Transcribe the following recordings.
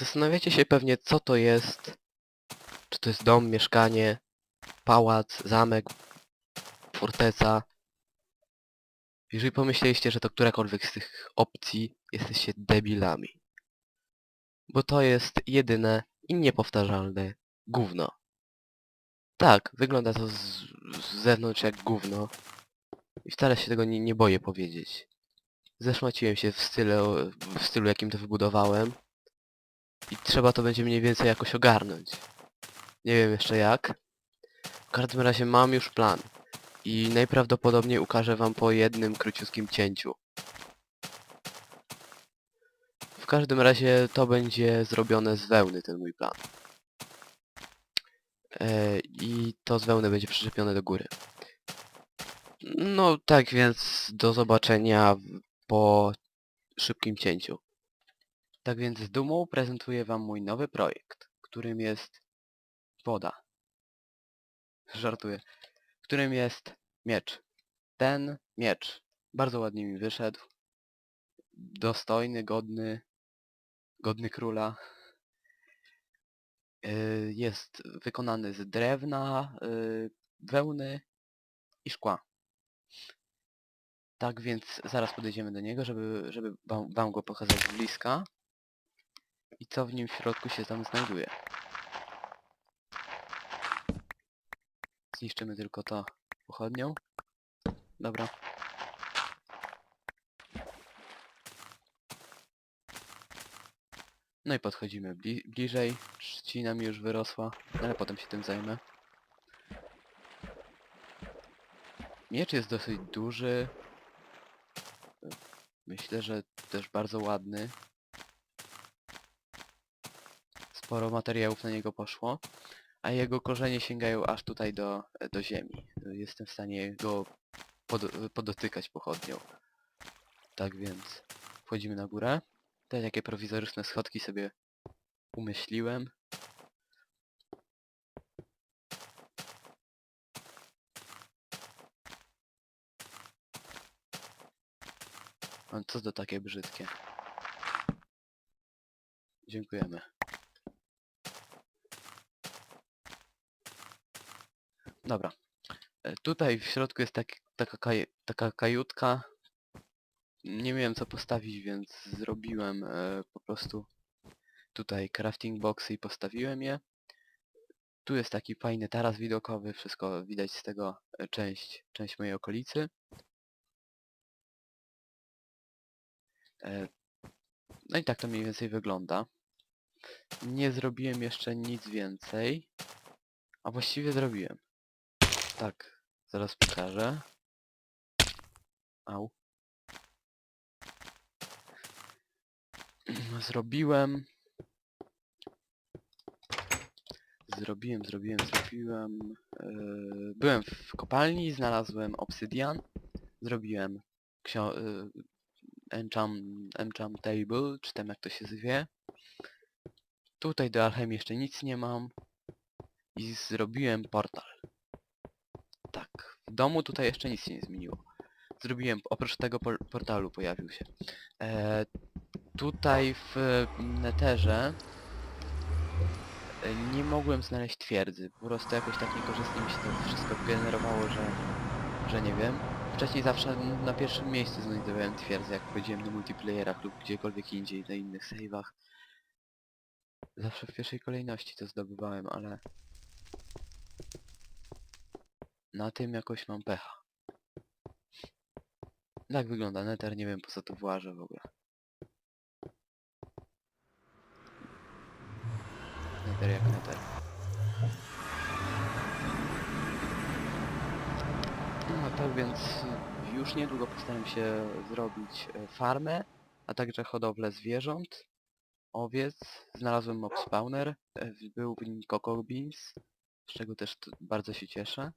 Zastanawiacie się pewnie, co to jest. Czy to jest dom, mieszkanie, pałac, zamek, forteca. Jeżeli pomyśleliście, że to którakolwiek z tych opcji, jesteście debilami. Bo to jest jedyne i niepowtarzalne gówno. Tak, wygląda to z, z zewnątrz jak gówno. I wcale się tego nie, nie boję powiedzieć. Zeszmaciłem się w stylu, w stylu jakim to wybudowałem. I trzeba to będzie mniej więcej jakoś ogarnąć. Nie wiem jeszcze jak. W każdym razie mam już plan. I najprawdopodobniej ukażę wam po jednym króciutkim cięciu. W każdym razie to będzie zrobione z wełny, ten mój plan. E, I to z wełny będzie przyczepione do góry. No tak więc do zobaczenia po szybkim cięciu. Tak więc z dumą prezentuję wam mój nowy projekt, którym jest woda. Żartuję. Którym jest miecz. Ten miecz bardzo ładnie mi wyszedł. Dostojny, godny, godny króla. Yy, Jest wykonany z drewna, yy, wełny i szkła. Tak więc zaraz podejdziemy do niego, żeby, żeby wam, wam go pokazać z bliska. Co w nim w środku się tam znajduje. Zniszczymy tylko to pochodnią. Dobra. No i podchodzimy bli bliżej. Trzcina mi już wyrosła, ale potem się tym zajmę. Miecz jest dosyć duży. Myślę, że też bardzo ładny. Sporo materiałów na niego poszło, a jego korzenie sięgają aż tutaj do, do ziemi. Jestem w stanie go pod, podotykać pochodnią. Tak więc wchodzimy na górę. Te takie prowizoryczne schodki sobie umyśliłem. Co to takie brzydkie? Dziękujemy. Dobra. E, Tutaj w środku jest tak, taka, kaj, taka kajutka. Nie miałem co postawić, więc zrobiłem e, po prostu tutaj crafting boxy i postawiłem je. Tu jest taki fajny taras widokowy, wszystko widać z tego e, część, część mojej okolicy. E, No i tak to mniej więcej wygląda. Nie zrobiłem jeszcze nic więcej. A właściwie zrobiłem. Tak, zaraz pokażę. Au. Zrobiłem. Zrobiłem, zrobiłem, zrobiłem. Yy, byłem w kopalni, znalazłem obsydian. Zrobiłem ksio yy, enchant, enchant table, czy tam jak to się zwie. Tutaj do alchemii jeszcze nic nie mam. I zrobiłem portal. Tak, w domu tutaj jeszcze nic się nie zmieniło. Zrobiłem, oprócz tego por portalu pojawił się. E, tutaj w Netherze e, nie mogłem znaleźć twierdzy. Po prostu jakoś tak niekorzystnie mi się to wszystko generowało, że, że nie wiem. Wcześniej zawsze na pierwszym miejscu znajdowałem twierdzę, jak chodziłem na multiplayerach lub gdziekolwiek indziej, na innych save'ach. Zawsze w pierwszej kolejności to zdobywałem, ale na tym jakoś mam pecha. Tak wygląda Nether, nie wiem po co tu włażę w ogóle. Nether jak Nether. No tak więc y, już niedługo postaram się zrobić e, farmę, a także hodowlę zwierząt, owiec. Znalazłem mob spawner, e, był w nim cocoa beans, z czego też bardzo się cieszę.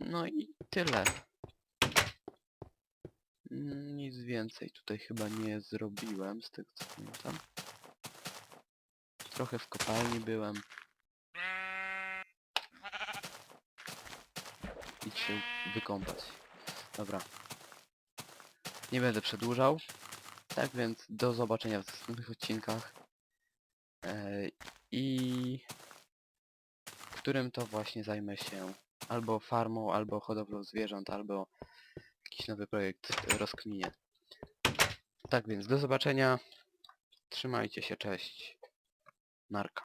No i tyle. Nic więcej tutaj chyba nie zrobiłem, z tego co pamiętam. Trochę w kopalni byłem. Idź się wykąpać. Dobra. Nie będę przedłużał. Tak więc do zobaczenia w następnych odcinkach. E, I którym to właśnie zajmę się albo farmą, albo hodowlą zwierząt, albo jakiś nowy projekt rozkminię. Tak więc do zobaczenia. Trzymajcie się, cześć. Narka.